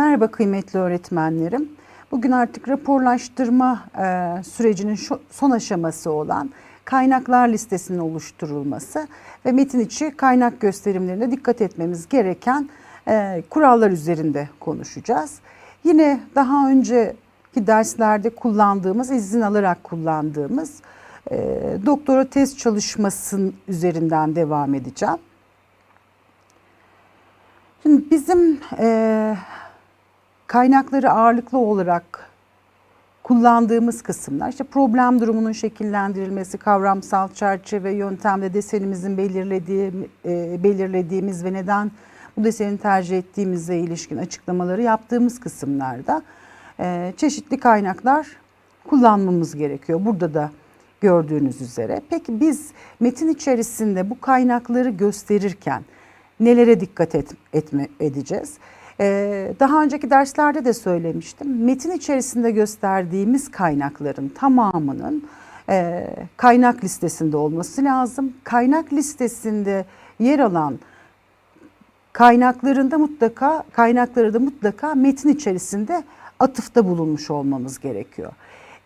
Merhaba kıymetli öğretmenlerim. Bugün artık raporlaştırma e, sürecinin şu, son aşaması olan kaynaklar listesinin oluşturulması ve metin içi kaynak gösterimlerine dikkat etmemiz gereken e, kurallar üzerinde konuşacağız. Yine daha önceki derslerde kullandığımız, izin alarak kullandığımız e, doktora tez çalışmasının üzerinden devam edeceğim. Şimdi bizim e, kaynakları ağırlıklı olarak kullandığımız kısımlar işte problem durumunun şekillendirilmesi, kavramsal çerçeve, yöntemde desenimizin belirlediği, e, belirlediğimiz ve neden bu deseni tercih ettiğimize ilişkin açıklamaları yaptığımız kısımlarda e, çeşitli kaynaklar kullanmamız gerekiyor. Burada da gördüğünüz üzere. Peki biz metin içerisinde bu kaynakları gösterirken nelere dikkat et, etme, edeceğiz? Ee, daha önceki derslerde de söylemiştim. Metin içerisinde gösterdiğimiz kaynakların tamamının e, kaynak listesinde olması lazım. Kaynak listesinde yer alan kaynaklarında mutlaka kaynakları da mutlaka metin içerisinde atıfta bulunmuş olmamız gerekiyor.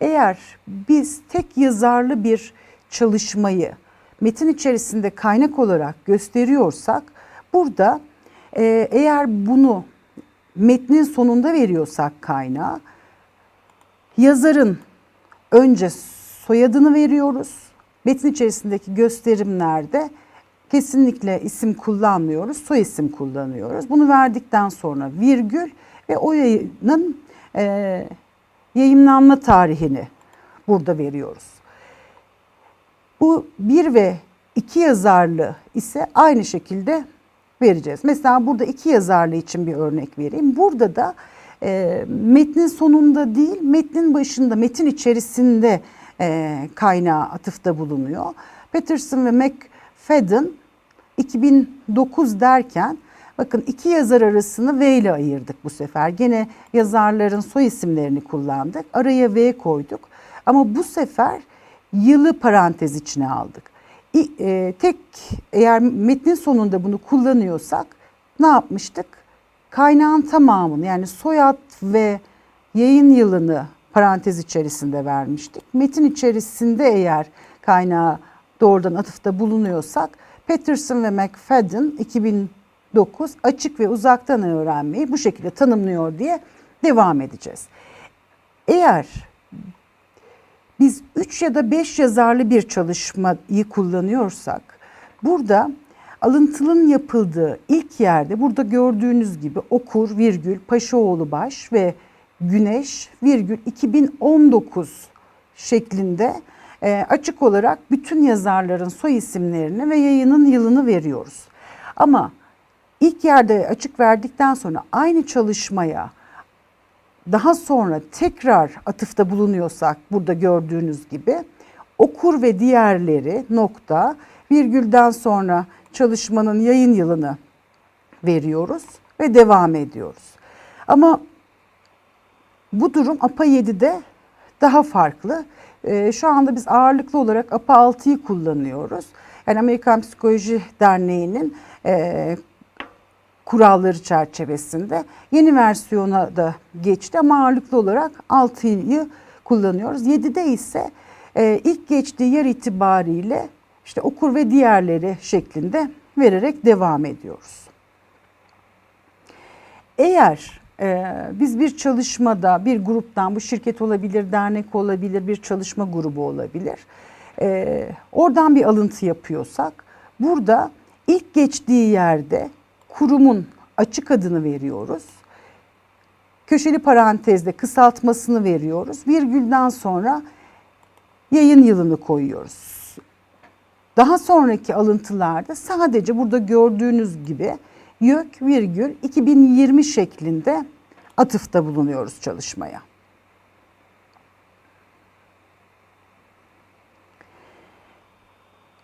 Eğer biz tek yazarlı bir çalışmayı metin içerisinde kaynak olarak gösteriyorsak burada e, eğer bunu metnin sonunda veriyorsak kaynağı yazarın önce soyadını veriyoruz. Metin içerisindeki gösterimlerde kesinlikle isim kullanmıyoruz, soy isim kullanıyoruz. Bunu verdikten sonra virgül ve o yayının e, yayınlanma tarihini burada veriyoruz. Bu bir ve iki yazarlı ise aynı şekilde vereceğiz. Mesela burada iki yazarlı için bir örnek vereyim. Burada da e, metnin sonunda değil, metnin başında, metin içerisinde e, kaynağı atıfta bulunuyor. Peterson ve McFadden 2009 derken bakın iki yazar arasını V ile ayırdık bu sefer. Gene yazarların soy isimlerini kullandık. Araya V koyduk. Ama bu sefer yılı parantez içine aldık. E, tek eğer metnin sonunda bunu kullanıyorsak ne yapmıştık? Kaynağın tamamını yani soyad ve yayın yılını parantez içerisinde vermiştik. Metin içerisinde eğer kaynağı doğrudan atıfta bulunuyorsak Peterson ve McFadden 2009 açık ve uzaktan öğrenmeyi bu şekilde tanımlıyor diye devam edeceğiz. Eğer biz 3 ya da 5 yazarlı bir çalışmayı kullanıyorsak burada alıntının yapıldığı ilk yerde burada gördüğünüz gibi okur virgül Paşaoğlu baş ve Güneş virgül 2019 şeklinde e, açık olarak bütün yazarların soy isimlerini ve yayının yılını veriyoruz. Ama ilk yerde açık verdikten sonra aynı çalışmaya daha sonra tekrar atıfta bulunuyorsak burada gördüğünüz gibi okur ve diğerleri nokta virgülden sonra çalışmanın yayın yılını veriyoruz ve devam ediyoruz. Ama bu durum APA 7'de daha farklı. Ee, şu anda biz ağırlıklı olarak APA 6'yı kullanıyoruz. Yani Amerikan Psikoloji Derneği'nin e, kuralları çerçevesinde yeni versiyona da geçti ama ağırlıklı olarak 6'yı kullanıyoruz. 7'de ise e, ilk geçtiği yer itibariyle işte okur ve diğerleri şeklinde vererek devam ediyoruz. Eğer e, biz bir çalışmada bir gruptan bu şirket olabilir, dernek olabilir, bir çalışma grubu olabilir. E, oradan bir alıntı yapıyorsak burada ilk geçtiği yerde kurumun açık adını veriyoruz. Köşeli parantezde kısaltmasını veriyoruz. Virgülden sonra yayın yılını koyuyoruz. Daha sonraki alıntılarda sadece burada gördüğünüz gibi YÖK virgül 2020 şeklinde atıfta bulunuyoruz çalışmaya.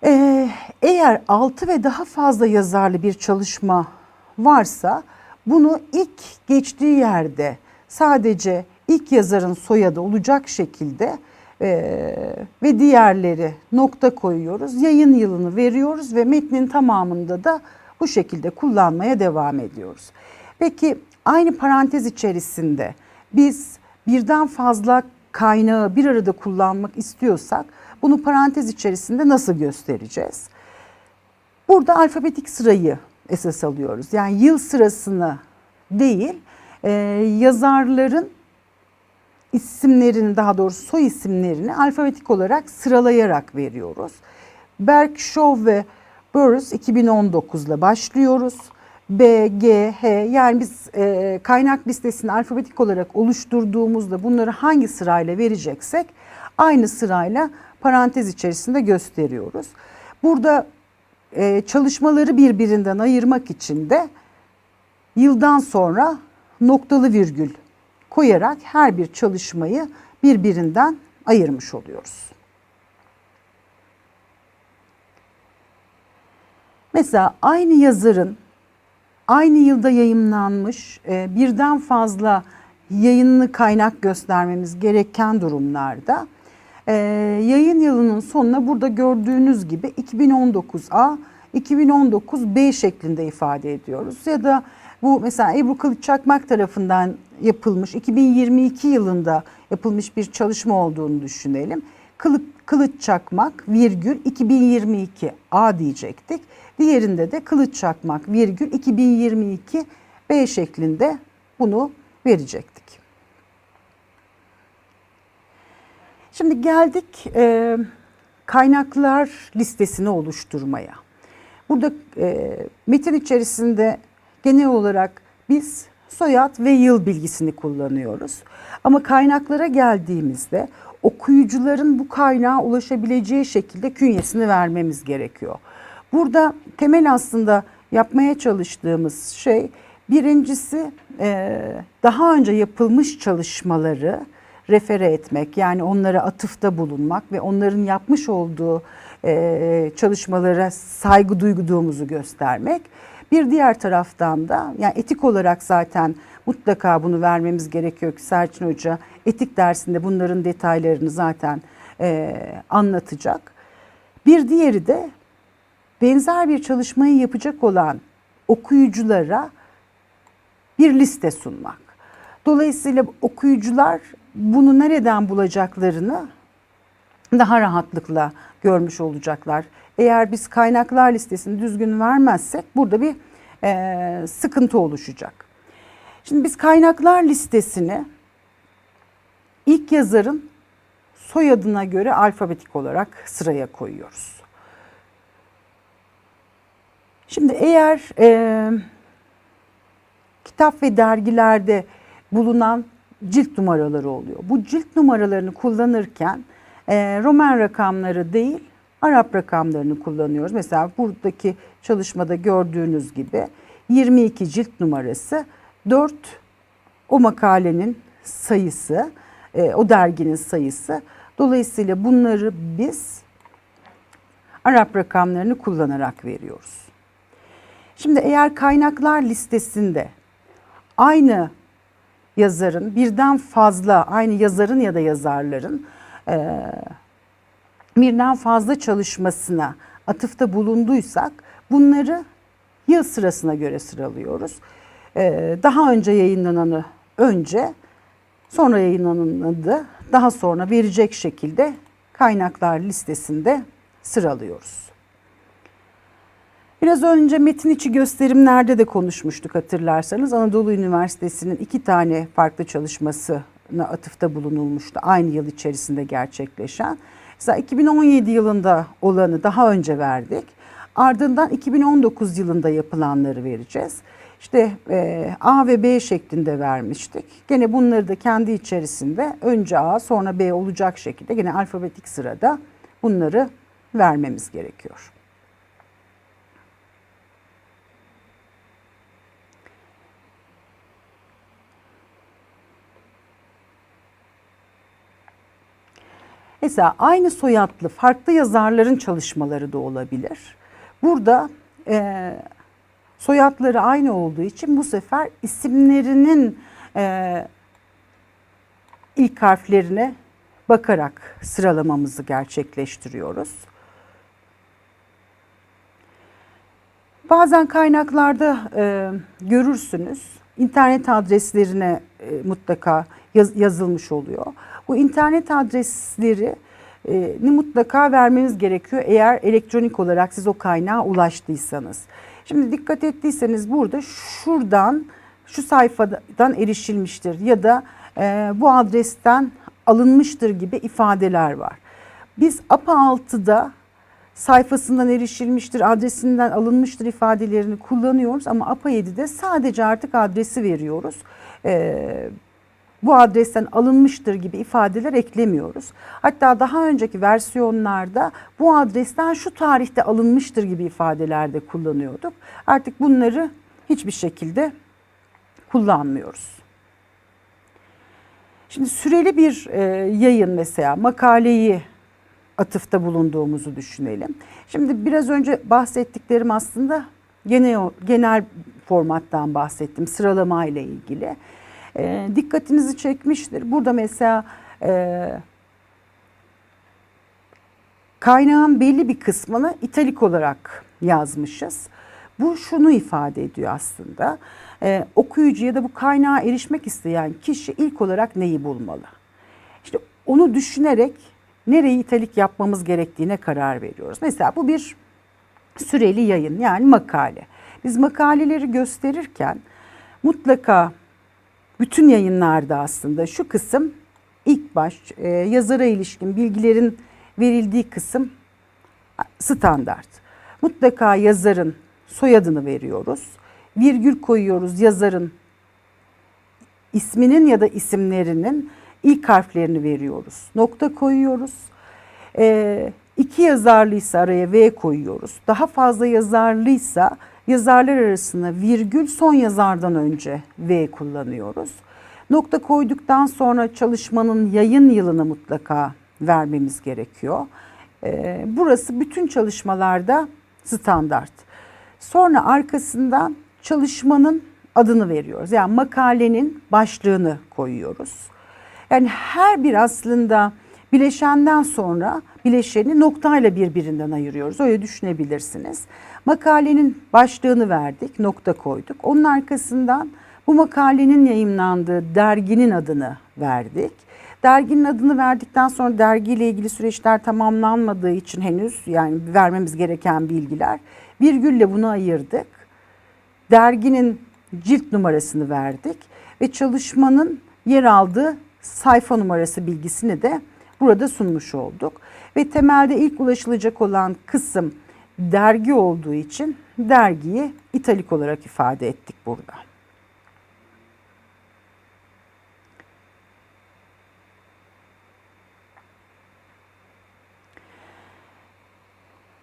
Ee, eğer 6 ve daha fazla yazarlı bir çalışma varsa bunu ilk geçtiği yerde sadece ilk yazarın soyadı olacak şekilde e, ve diğerleri nokta koyuyoruz. Yayın yılını veriyoruz ve metnin tamamında da bu şekilde kullanmaya devam ediyoruz. Peki aynı parantez içerisinde biz birden fazla kaynağı bir arada kullanmak istiyorsak bunu parantez içerisinde nasıl göstereceğiz? Burada alfabetik sırayı esas alıyoruz. Yani yıl sırasını değil, e, yazarların isimlerini daha doğrusu soy isimlerini alfabetik olarak sıralayarak veriyoruz. Berk, Shaw ve Burroughs 2019 ile başlıyoruz. B, G, H yani biz e, kaynak listesini alfabetik olarak oluşturduğumuzda bunları hangi sırayla vereceksek aynı sırayla parantez içerisinde gösteriyoruz. Burada e, çalışmaları birbirinden ayırmak için de yıldan sonra noktalı virgül koyarak her bir çalışmayı birbirinden ayırmış oluyoruz. Mesela aynı yazarın aynı yılda yayımlanmış e, birden fazla yayınlı kaynak göstermemiz gereken durumlarda e, yayın yılının sonuna burada gördüğünüz gibi 2019A, 2019B şeklinde ifade ediyoruz. Ya da bu mesela Ebru Kılıç Çakmak tarafından yapılmış 2022 yılında yapılmış bir çalışma olduğunu düşünelim. Kılıç, Kılıç Çakmak virgül 2022 A diyecektik. Diğerinde de Kılıç Çakmak virgül 2022 B şeklinde bunu verecektik. Şimdi geldik e, kaynaklar listesini oluşturmaya. Burada e, metin içerisinde genel olarak biz soyad ve yıl bilgisini kullanıyoruz. Ama kaynaklara geldiğimizde okuyucuların bu kaynağa ulaşabileceği şekilde künyesini vermemiz gerekiyor. Burada temel aslında yapmaya çalıştığımız şey birincisi e, daha önce yapılmış çalışmaları refere etmek yani onlara atıfta bulunmak ve onların yapmış olduğu e, çalışmalara saygı duyduğumuzu göstermek. Bir diğer taraftan da yani etik olarak zaten mutlaka bunu vermemiz gerekiyor ki Serçin Hoca etik dersinde bunların detaylarını zaten e, anlatacak. Bir diğeri de benzer bir çalışmayı yapacak olan okuyuculara bir liste sunmak. Dolayısıyla okuyucular bunu nereden bulacaklarını daha rahatlıkla görmüş olacaklar. Eğer biz kaynaklar listesini düzgün vermezsek burada bir e, sıkıntı oluşacak. Şimdi biz kaynaklar listesini ilk yazarın soyadına göre alfabetik olarak sıraya koyuyoruz. Şimdi eğer e, kitap ve dergilerde bulunan cilt numaraları oluyor. Bu cilt numaralarını kullanırken e, Roman rakamları değil Arap rakamlarını kullanıyoruz. Mesela buradaki çalışmada gördüğünüz gibi 22 cilt numarası 4 o makalenin sayısı, e, o derginin sayısı. Dolayısıyla bunları biz Arap rakamlarını kullanarak veriyoruz. Şimdi eğer kaynaklar listesinde aynı yazarın birden fazla aynı yazarın ya da yazarların e, birden fazla çalışmasına atıfta bulunduysak bunları yıl sırasına göre sıralıyoruz. E, daha önce yayınlananı önce sonra yayınlananı da daha sonra verecek şekilde kaynaklar listesinde sıralıyoruz. Biraz önce metin içi gösterimlerde de konuşmuştuk hatırlarsanız. Anadolu Üniversitesi'nin iki tane farklı çalışmasına atıfta bulunulmuştu. Aynı yıl içerisinde gerçekleşen. Mesela 2017 yılında olanı daha önce verdik. Ardından 2019 yılında yapılanları vereceğiz. İşte e, A ve B şeklinde vermiştik. Gene bunları da kendi içerisinde önce A sonra B olacak şekilde gene alfabetik sırada bunları vermemiz gerekiyor. Mesela aynı soyadlı farklı yazarların çalışmaları da olabilir. Burada e, soyadları aynı olduğu için bu sefer isimlerinin e, ilk harflerine bakarak sıralamamızı gerçekleştiriyoruz. Bazen kaynaklarda e, görürsünüz internet adreslerine e, mutlaka yaz- yazılmış oluyor. Bu internet adresleri e, ni mutlaka vermeniz gerekiyor eğer elektronik olarak siz o kaynağa ulaştıysanız. Şimdi dikkat ettiyseniz burada şuradan şu sayfadan erişilmiştir ya da e, bu adresten alınmıştır gibi ifadeler var. Biz APA 6'da sayfasından erişilmiştir, adresinden alınmıştır ifadelerini kullanıyoruz ama APA 7'de sadece artık adresi veriyoruz. Ee, bu adresten alınmıştır gibi ifadeler eklemiyoruz. Hatta daha önceki versiyonlarda bu adresten şu tarihte alınmıştır gibi ifadeler de kullanıyorduk. Artık bunları hiçbir şekilde kullanmıyoruz. Şimdi süreli bir e, yayın mesela makaleyi atıfta bulunduğumuzu düşünelim. Şimdi biraz önce bahsettiklerim aslında genel, genel formattan bahsettim sıralama ile ilgili. E, dikkatinizi çekmiştir. Burada mesela e, kaynağın belli bir kısmını italik olarak yazmışız. Bu şunu ifade ediyor aslında. Ee, okuyucu ya da bu kaynağa erişmek isteyen kişi ilk olarak neyi bulmalı? İşte onu düşünerek nereyi italik yapmamız gerektiğine karar veriyoruz. Mesela bu bir süreli yayın yani makale. Biz makaleleri gösterirken mutlaka bütün yayınlarda aslında şu kısım ilk baş e, yazara ilişkin bilgilerin verildiği kısım standart. Mutlaka yazarın soyadını veriyoruz. Virgül koyuyoruz yazarın isminin ya da isimlerinin ilk harflerini veriyoruz. Nokta koyuyoruz. Ee, iki yazarlıysa araya V koyuyoruz. Daha fazla yazarlıysa yazarlar arasında virgül son yazardan önce V kullanıyoruz. Nokta koyduktan sonra çalışmanın yayın yılını mutlaka vermemiz gerekiyor. Ee, burası bütün çalışmalarda standart. Sonra arkasından çalışmanın adını veriyoruz. Yani makalenin başlığını koyuyoruz. Yani her bir aslında bileşenden sonra bileşeni noktayla birbirinden ayırıyoruz. Öyle düşünebilirsiniz. Makalenin başlığını verdik, nokta koyduk. Onun arkasından bu makalenin yayımlandığı derginin adını verdik. Derginin adını verdikten sonra dergiyle ilgili süreçler tamamlanmadığı için henüz yani vermemiz gereken bilgiler virgülle bunu ayırdık. Derginin cilt numarasını verdik ve çalışmanın yer aldığı sayfa numarası bilgisini de burada sunmuş olduk. Ve temelde ilk ulaşılacak olan kısım dergi olduğu için dergiyi italik olarak ifade ettik burada.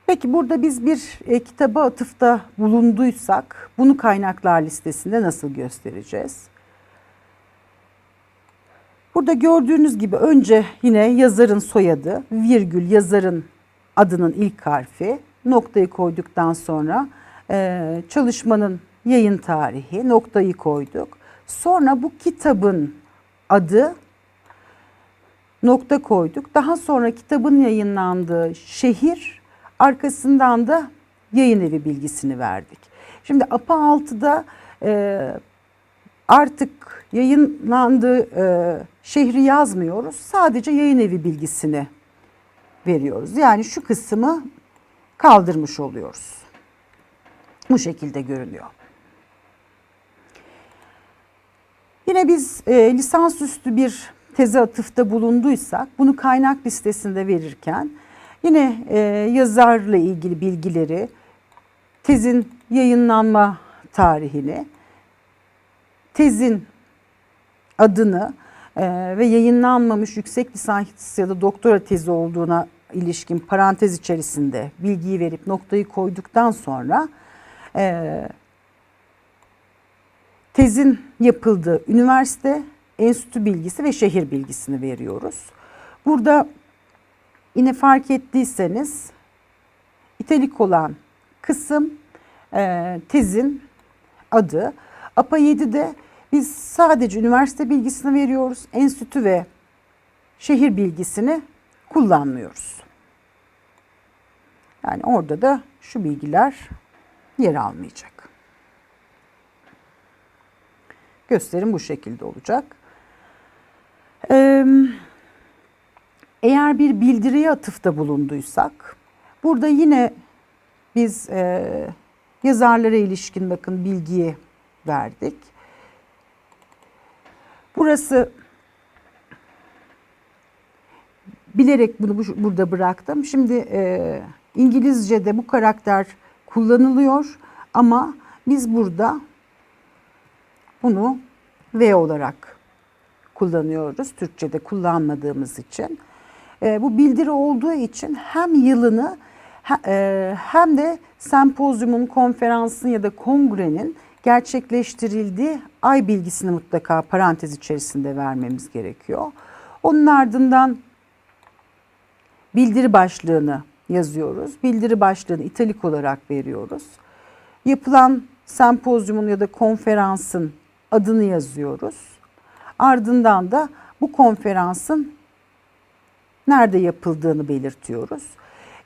Peki burada biz bir e, kitaba atıfta bulunduysak bunu kaynaklar listesinde nasıl göstereceğiz? Burada gördüğünüz gibi önce yine yazarın soyadı, virgül yazarın adının ilk harfi, noktayı koyduktan sonra e, çalışmanın yayın tarihi, noktayı koyduk. Sonra bu kitabın adı, nokta koyduk. Daha sonra kitabın yayınlandığı şehir, arkasından da yayın evi bilgisini verdik. Şimdi APA 6'da e, artık yayınlandığı e, şehri yazmıyoruz. Sadece yayın evi bilgisini veriyoruz. Yani şu kısmı kaldırmış oluyoruz. Bu şekilde görünüyor. Yine biz e, lisansüstü bir teze atıfta bulunduysak bunu kaynak listesinde verirken yine e, yazarla ilgili bilgileri, tezin yayınlanma tarihini, tezin adını e, ve yayınlanmamış yüksek lisans ya da doktora tezi olduğuna ilişkin parantez içerisinde bilgiyi verip noktayı koyduktan sonra e, tezin yapıldığı üniversite, enstitü bilgisi ve şehir bilgisini veriyoruz. Burada yine fark ettiyseniz italik olan kısım e, tezin adı. APA 7'de biz sadece üniversite bilgisini veriyoruz. Enstitü ve şehir bilgisini kullanmıyoruz. Yani orada da şu bilgiler yer almayacak. Gösterim bu şekilde olacak. Ee, eğer bir bildiriye atıfta bulunduysak burada yine biz e, yazarlara ilişkin bakın bilgiyi verdik. Burası bilerek bunu bu- burada bıraktım. Şimdi e, İngilizce'de bu karakter kullanılıyor ama biz burada bunu V olarak kullanıyoruz. Türkçe'de kullanmadığımız için. E, bu bildiri olduğu için hem yılını e, hem de sempozyumun, konferansın ya da kongrenin gerçekleştirildiği ay bilgisini mutlaka parantez içerisinde vermemiz gerekiyor. Onun ardından bildiri başlığını yazıyoruz. Bildiri başlığını italik olarak veriyoruz. Yapılan sempozyumun ya da konferansın adını yazıyoruz. Ardından da bu konferansın nerede yapıldığını belirtiyoruz.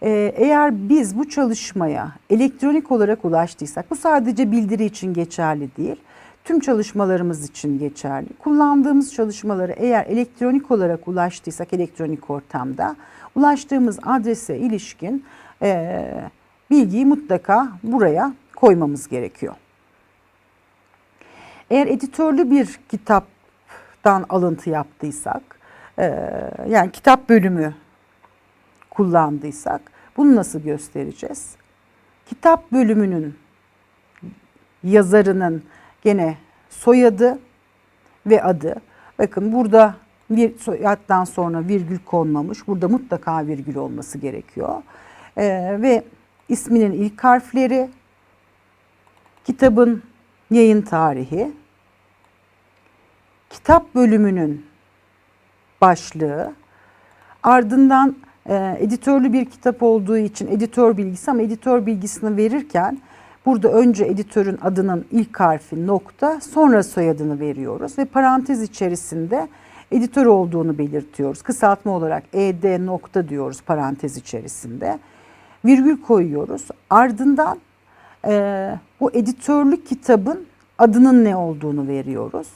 Ee, eğer biz bu çalışmaya elektronik olarak ulaştıysak, bu sadece bildiri için geçerli değil, tüm çalışmalarımız için geçerli. Kullandığımız çalışmaları eğer elektronik olarak ulaştıysak elektronik ortamda, ulaştığımız adrese ilişkin e, bilgiyi mutlaka buraya koymamız gerekiyor. Eğer editörlü bir kitaptan alıntı yaptıysak, e, yani kitap bölümü kullandıysak bunu nasıl göstereceğiz? Kitap bölümünün yazarının gene soyadı ve adı. Bakın burada bir soyaddan sonra virgül konmamış. Burada mutlaka virgül olması gerekiyor. Ee, ve isminin ilk harfleri, kitabın yayın tarihi, kitap bölümünün başlığı, ardından e, editörlü bir kitap olduğu için editör bilgisi ama editör bilgisini verirken burada önce editörün adının ilk harfi nokta sonra soyadını veriyoruz ve parantez içerisinde editör olduğunu belirtiyoruz. Kısaltma olarak ed nokta diyoruz parantez içerisinde. Virgül koyuyoruz. Ardından e, bu editörlü kitabın adının ne olduğunu veriyoruz.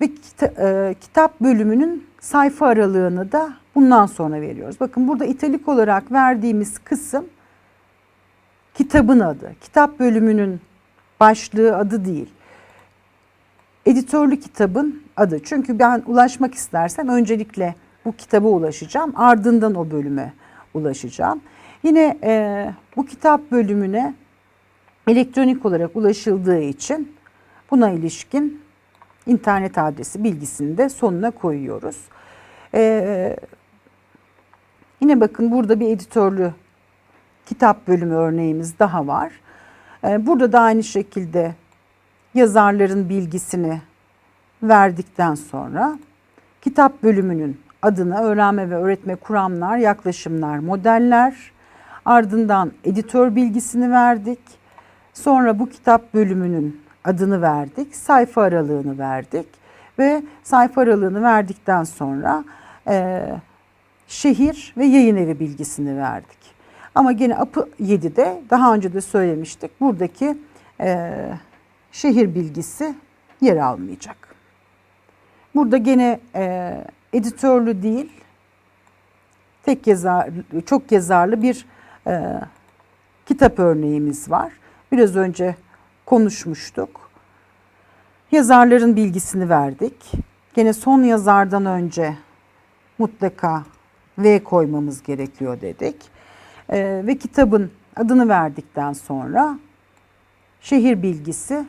Ve kita- e, kitap bölümünün sayfa aralığını da bundan sonra veriyoruz. Bakın burada italik olarak verdiğimiz kısım kitabın adı. Kitap bölümünün başlığı adı değil. Editörlü kitabın adı. Çünkü ben ulaşmak istersem öncelikle bu kitaba ulaşacağım. Ardından o bölüme ulaşacağım. Yine e, bu kitap bölümüne elektronik olarak ulaşıldığı için buna ilişkin internet adresi bilgisini de sonuna koyuyoruz. Ee, yine bakın burada bir editörlü kitap bölümü örneğimiz daha var. Ee, burada da aynı şekilde yazarların bilgisini verdikten sonra kitap bölümünün adını öğrenme ve öğretme kuramlar, yaklaşımlar, modeller, ardından editör bilgisini verdik. Sonra bu kitap bölümünün adını verdik, sayfa aralığını verdik ve sayfa aralığını verdikten sonra e, şehir ve yayın evi bilgisini verdik. Ama gene APı 7'de daha önce de söylemiştik buradaki e, şehir bilgisi yer almayacak. Burada gene e, editörlü değil, tek yazar, çok yazarlı bir e, kitap örneğimiz var. Biraz önce konuşmuştuk. Yazarların bilgisini verdik. Gene son yazardan önce mutlaka V koymamız gerekiyor dedik. Ee, ve kitabın adını verdikten sonra şehir bilgisi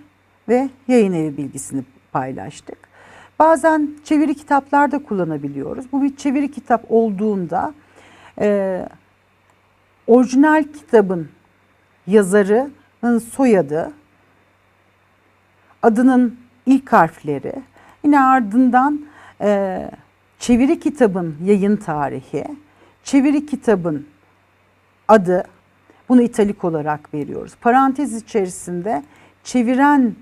ve yayın evi bilgisini paylaştık. Bazen çeviri kitaplar da kullanabiliyoruz. Bu bir çeviri kitap olduğunda e, orijinal kitabın yazarının soyadı, adının ilk harfleri, yine ardından e, çeviri kitabın yayın tarihi, çeviri kitabın adı, bunu italik olarak veriyoruz. Parantez içerisinde çeviren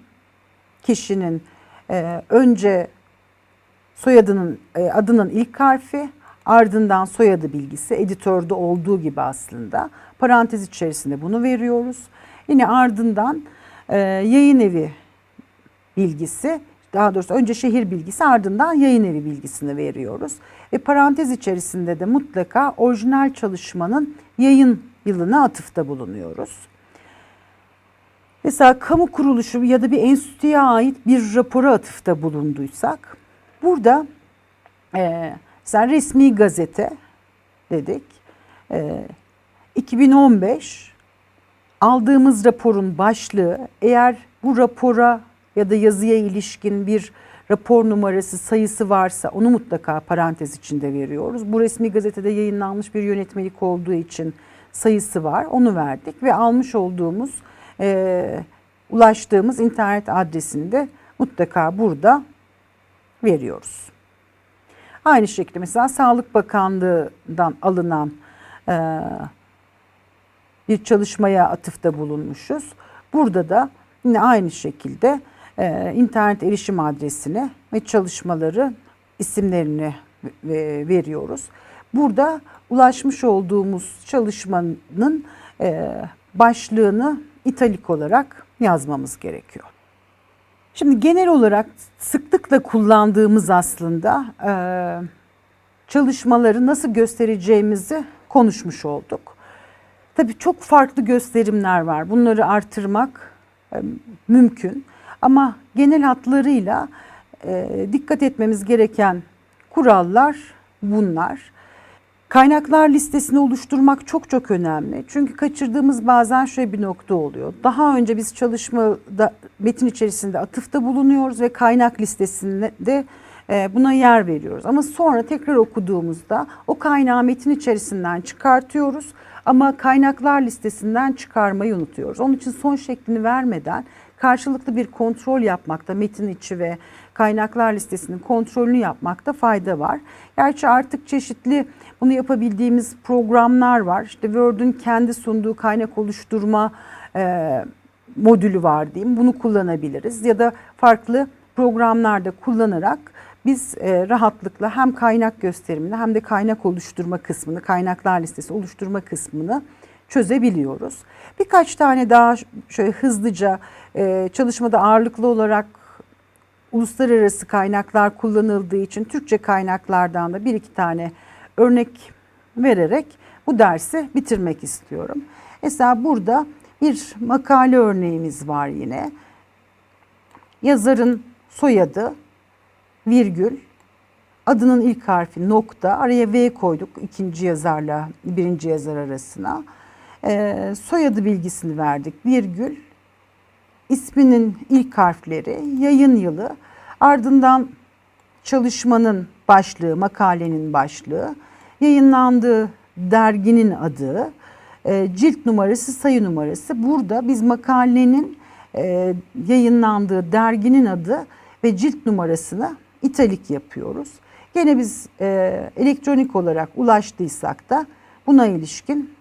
kişinin e, önce soyadının e, adının ilk harfi, ardından soyadı bilgisi editörde olduğu gibi aslında parantez içerisinde bunu veriyoruz. Yine ardından e, yayın evi bilgisi daha doğrusu önce şehir bilgisi ardından yayın evi bilgisini veriyoruz. Ve parantez içerisinde de mutlaka orijinal çalışmanın yayın yılına atıfta bulunuyoruz. Mesela kamu kuruluşu ya da bir enstitüye ait bir rapora atıfta bulunduysak burada e, mesela resmi gazete dedik. E, 2015 aldığımız raporun başlığı eğer bu rapora ya da yazıya ilişkin bir rapor numarası sayısı varsa onu mutlaka parantez içinde veriyoruz. Bu resmi gazetede yayınlanmış bir yönetmelik olduğu için sayısı var onu verdik ve almış olduğumuz e, ulaştığımız internet adresini de mutlaka burada veriyoruz. Aynı şekilde mesela Sağlık Bakanlığı'ndan alınan e, bir çalışmaya atıfta bulunmuşuz. Burada da yine aynı şekilde e, internet erişim adresini ve çalışmaları isimlerini ve- veriyoruz. Burada ulaşmış olduğumuz çalışmanın e, başlığını italik olarak yazmamız gerekiyor. Şimdi genel olarak sıklıkla kullandığımız aslında e, çalışmaları nasıl göstereceğimizi konuşmuş olduk. Tabii çok farklı gösterimler var. Bunları artırmak e, mümkün. Ama genel hatlarıyla e, dikkat etmemiz gereken kurallar bunlar. Kaynaklar listesini oluşturmak çok çok önemli. Çünkü kaçırdığımız bazen şöyle bir nokta oluyor. Daha önce biz çalışmada metin içerisinde atıfta bulunuyoruz ve kaynak listesinde de e, buna yer veriyoruz. Ama sonra tekrar okuduğumuzda o kaynağı metin içerisinden çıkartıyoruz ama kaynaklar listesinden çıkarmayı unutuyoruz. Onun için son şeklini vermeden karşılıklı bir kontrol yapmakta metin içi ve kaynaklar listesinin kontrolünü yapmakta fayda var. Gerçi artık çeşitli bunu yapabildiğimiz programlar var. İşte Word'ün kendi sunduğu kaynak oluşturma e, modülü var diyeyim. Bunu kullanabiliriz ya da farklı programlarda kullanarak biz e, rahatlıkla hem kaynak gösterimini hem de kaynak oluşturma kısmını, kaynaklar listesi oluşturma kısmını çözebiliyoruz. Birkaç tane daha şöyle hızlıca e, çalışmada ağırlıklı olarak uluslararası kaynaklar kullanıldığı için Türkçe kaynaklardan da bir iki tane örnek vererek bu dersi bitirmek istiyorum. Mesela burada bir makale örneğimiz var yine. Yazarın soyadı, virgül, adının ilk harfi nokta, araya V koyduk ikinci yazarla birinci yazar arasına. Ee, soyadı bilgisini verdik, virgül, isminin ilk harfleri, yayın yılı, ardından çalışmanın başlığı, makalenin başlığı, yayınlandığı derginin adı, e, cilt numarası, sayı numarası. Burada biz makalenin e, yayınlandığı derginin adı ve cilt numarasını italik yapıyoruz. Gene biz e, elektronik olarak ulaştıysak da buna ilişkin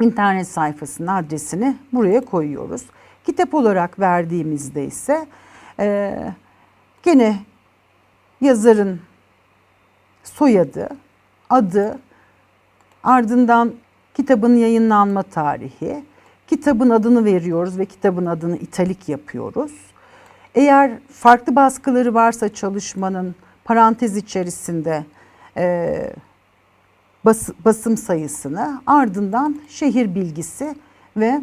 internet sayfasının adresini buraya koyuyoruz. Kitap olarak verdiğimizde ise e, gene yazarın soyadı, adı, ardından kitabın yayınlanma tarihi, kitabın adını veriyoruz ve kitabın adını italik yapıyoruz. Eğer farklı baskıları varsa çalışmanın parantez içerisinde e, bas, basım sayısını ardından şehir bilgisi ve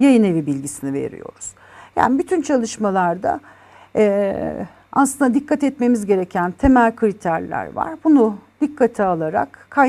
yayın evi bilgisini veriyoruz. Yani bütün çalışmalarda e, aslında dikkat etmemiz gereken temel kriterler var. Bunu dikkate alarak kaynak